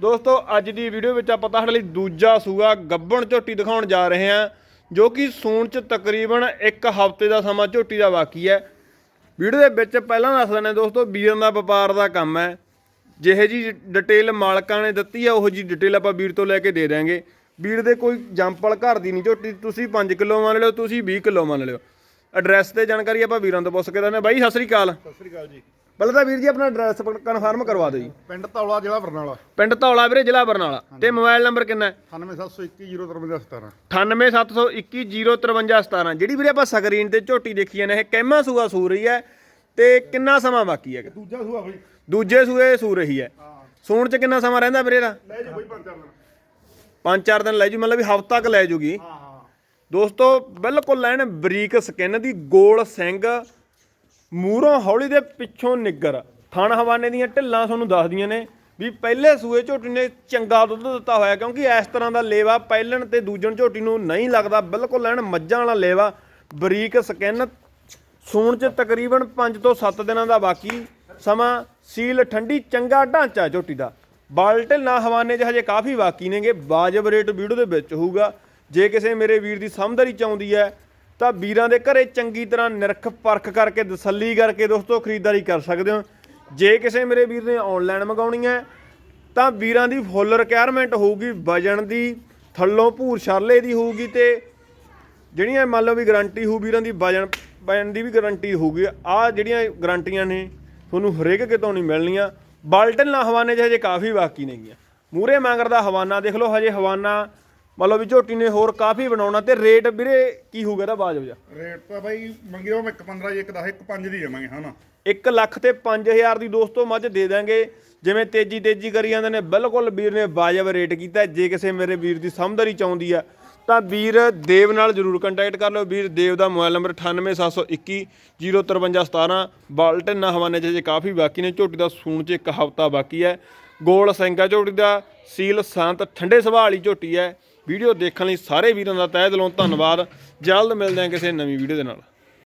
ਦੋਸਤੋ, ਅੱਜ ਦੀ ਵੀਡੀਓ ਵਿੱਚ ਆਪਾਂ ਤੁਹਾਡੇ ਲਈ ਦੂਜਾ ਸੂਆ ਗੱਬਣ ਝੋਟੀ ਦਿਖਾਉਣ ਜਾ ਰਹੇ ਹਾਂ, ਜੋ ਕਿ ਸੂਣ ਚ ਤਕਰੀਬਨ 1 ਹਫ਼ਤੇ ਦਾ ਸਮਾਂ ਝੋਟੀ ਦਾ ਬਾਕੀ ਹੈ। ਵੀਡੀਓ ਦੇ ਵਿੱਚ ਪਹਿਲਾਂ ਦੱਸ ਦਿੰਦੇ ਦੋਸਤੋ, ਵੀਰਾਂ ਦਾ ਵਪਾਰ ਦਾ ਕੰਮ ਹੈ। ਜਿਹੇ ਜੀ ਡਿਟੇਲ ਮਾਲਕਾਂ ਨੇ ਦਿੱਤੀ ਆ, ਉਹ ਜੀ ਡਿਟੇਲ ਆਪਾਂ ਵੀਰ ਤੋਂ ਲੈ ਕੇ ਦੇ ਦਾਂਗੇ ਵੀਰ ਦੇ ਕੋਈ ਜੰਪਲ ਘਰ ਦੀ ਨਹੀਂ ਝੋਟੀ, ਤੁਸੀਂ 5 ਕਿਲੋ ਮੰਨ ਲਿਓ, ਤੁਸੀਂ 20 ਕਿਲੋ ਮੰਨ ਲਿਓ। ਐਡਰੈਸ ਤੇ ਜਾਣਕਾਰੀ ਆਪਾਂ ਵੀਰਾਂ ਤੋਂ ਪੁੱਛ ਕੇ ਦਿੰਦੇ ਹਾਂ। ਬਾਈ, ਸਤਿ ਸ੍ਰੀ ਅਕਾਲ। ਸਤਿ ਸ੍ਰੀ ਅਕਾਲ ਜੀ। ਤਾਂ ਵੀਰ ਜੀ ਆਪਣਾ ਐਡਰੈਸ ਕਨਫਰਮ ਕਰਵਾ ਦਿਓ ਜੀ। ਪਿੰਡ ਧੌਲਾ ਜ਼ਿਲ੍ਹਾ ਬਰਨਾਲਾ। ਪਿੰਡ ਧੌਲਾ ਵੀਰੇ ਜ਼ਿਲ੍ਹਾ ਬਰਨਾਲਾ। ਤੇ ਮੋਬਾਈਲ ਨੰਬਰ ਕਿੰਨਾ ਹੈ? 9772105317 98721 ਜਿਹੜੀ ਵੀਰੇ ਆਪਾਂ ਸਕਰੀਨ ਤੇ ਝੋਟੀ ਦੇਖੀ ਨੇ ਇਹ ਕਹਿਮਾ ਸੂਆ ਸੂ ਰਹੀ ਹੈ ਤੇ ਕਿੰਨਾ ਸਮਾਂ ਬਾਕੀ ਹੈ ਦੂਜਾ ਸੂਆ ਬਈ। ਦੂਜੇ ਸੂਏ ਸੂ ਰਹੀ ਹੈ। ਸੂਣ ਚ ਕਿੰਨਾ ਸਮਾਂ ਰਹਿੰਦਾ ਵੀਰੇ ਦਾ ਲੈ ਜੀ ਬਈ ਪੰਜ ਚਾਰ ਦਿਨ। ਪੰਜ ਚਾਰ ਦਿਨ ਲੈ ਜੂ ਮਤਲਬ ਵੀ ਹਫ਼ਤਾ ਤੱਕ ਲੈ ਜੂਗੀ। ਹਾਂ ਹਾਂ। ਦੋਸਤੋ ਬਿਲਕੁਲ ਲੈਣ ਬਰੀਕ ਸਕਿਨ ਦੀ ਗੋਲ ਸਿੰਘ ਮੂਰੋਂ ਹੌਲੀ ਦੇ ਪਿੱਛੋਂ ਨਿੱਗਰ। ਥਣ ਹਵਾਨੇ ਦੀਆਂ ਢਿੱਲਾਂ ਤੁਹਾਨੂੰ ਦੱਸਦੀਆਂ ਨੇ ਵੀ ਪਹਿਲੇ ਸੂਏ ਝੋਟੀ ਨੇ ਚੰਗਾ ਦੁੱਧ ਦਿੱਤਾ ਹੋਇਆ, ਕਿਉਂਕਿ ਇਸ ਤਰ੍ਹਾਂ ਦਾ ਲੇਵਾ ਪਹਿਲਣ ਤੇ ਦੂਜਣ ਝੋਟੀ ਨੂੰ ਨਹੀਂ ਲੱਗਦਾ, ਬਿਲਕੁਲ ਲੈਣ ਮੱਝਾਂ ਵਾਲਾ ਲੇਵਾ, ਬਰੀਕ ਸਕਿਨ, ਸੂਣ ਚ ਤਕਰੀਬਨ 5 ਤੋਂ 7 ਦਿਨਾਂ ਦਾ ਬਾਕੀ ਸਮਾਂ, ਸੀਲ ਠੰਡੀ, ਚੰਗਾ ਢਾਂਚਾ ਝੋਟੀ ਦਾ। ਬਲ ਢਿੱਲਾਂ ਹਵਾਨੇ 'ਚ ਹਜੇ ਕਾਫੀ ਬਾਕੀ ਨੇਗੇ, ਵਾਜਬ ਰੇਟ ਵੀਡੀਓ ਦੇ ਵਿੱਚ ਹੋਊਗਾ। ਜੇ ਕਿਸੇ ਮੇਰੇ ਵੀਰ ਦੀ ਸਮਝਦਾਰੀ ਚਾਹੁੰਦੀ ਹੈ ਤਾਂ ਵੀਰਾਂ ਦੇ ਘਰੇ ਚੰਗੀ ਤਰ੍ਹਾਂ ਨਿਰਖ ਪਰਖ ਕਰਕੇ ਤਸੱਲੀ ਕਰਕੇ ਦੋਸਤੋ ਖਰੀਦਦਾਰੀ ਕਰ ਸਕਦੇ ਹੋ। ਜੇ ਕਿਸੇ ਮੇਰੇ ਵੀਰ ਨੇ ਆਨਲਾਈਨ ਮੰਗਾਉਣੀ ਹੈ, ਤਾਂ ਵੀਰਾਂ ਦੀ ਫੁੱਲ ਰਿਕੁਆਇਰਮੈਂਟ ਹੋਊਗੀ ਵਜਣ ਦੀ, ਥੱਲੋਂ ਭੂਰ ਛਾਲੇ ਦੀ ਹੋਊਗੀ ਤੇ ਜਿਹੜੀਆਂ ਮੰਨ ਲਓ ਵੀ ਗਾਰੰਟੀ ਹੋਊ ਵੀਰਾਂ ਦੀ ਵਜਣ ਵਜਣ ਦੀ ਵੀ ਗਾਰੰਟੀ ਹੋਊਗੀ। ਆ ਜਿਹੜੀਆਂ ਗਾਰੰਟੀਆਂ ਨੇ, ਤੁਹਾਨੂੰ ਹਰੇਕ ਕਿਤੋਂ ਨਹੀਂ ਮਿਲਣੀਆਂ। ਬਾਲਟਨ ਨਾ ਹਵਾਨੇ 'ਚ ਹਜੇ ਕਾਫੀ ਬਾਕੀ ਨੇਗੀਆਂ। ਮੂਰੇ ਮੰਗਰ ਦਾ ਹਵਾਨਾ ਦੇਖ ਲਓ, ਹਜੇ ਹਵਾਨਾ ਮੰਨ ਲਓ ਵੀ ਝੋਟੀ ਨੇ ਹੋਰ ਕਾਫੀ ਬਣਾਉਣਾ ਤੇ ਰੇਟ ਵੀਰੇ ਕੀ ਹੋਊਗਾ ਇਹਦਾ ਬਾਜਬ ਜਾ ਰੇਟ ਤਾਂ ਬਾਈ ਮੰਗਿਓ ਮੈਂ 1 15 1 10 1 5 ਦੀ ਦੇਵਾਂਗੇ ਹਨਾ 1 ਲੱਖ ਤੇ 5000 ਦੀ ਦੋਸਤੋ ਮੱਝ ਦੇ ਦਾਂਗੇ। ਜਿਵੇਂ ਤੇਜੀ ਤੇਜੀ ਕਰੀ ਜਾਂਦੇ ਨੇ ਬਿਲਕੁਲ ਵੀਰ ਨੇ ਵਾਜਬ ਰੇਟ ਕੀਤਾ ਜੇ ਕਿਸੇ ਮੇਰੇ ਵੀਰ ਦੀ ਸਮਝਦਾਰੀ ਚਾਹੁੰਦੀ ਆ ਤਾਂ ਵੀਰ ਦੇਵ ਨਾਲ ਜਰੂਰ ਕੰਟੈਕਟ ਕਰ ਲਓ। ਵੀਰ ਦੇਵ ਦਾ ਮੋਬਾਈਲ ਨੰਬਰ 98721 05317 ਬਾਲਟਨ ਨਾ ਹਵਾਨੇ 'ਚ ਜੇ ਕਾਫੀ ਬਾਕੀ ਨੇ। ਝੋਟੀ ਦਾ ਸੂਣ 'ਚ ਇੱਕ ਹਫਤਾ ਬਾਕੀ ਹੈ। ਗੋਲ ਸਿੰਗਾ ਝੋਟੀ ਦਾ ਸੀਲ ਸੰਤ ਠੰਡੇ ਸੁਭਾਅ ਵਾਲੀ ਝੋਟੀ ਹੈ। ਵੀਡੀਓ ਦੇਖਣ ਲਈ ਸਾਰੇ ਵੀਰਾਂ ਦਾ ਤਹਿ ਦਿਲੋਂ ਧੰਨਵਾਦ। ਜਲਦ ਮਿਲਦੇ ਹਾਂ ਕਿਸੇ ਨਵੀਂ ਵੀਡੀਓ ਦੇ ਨਾਲ।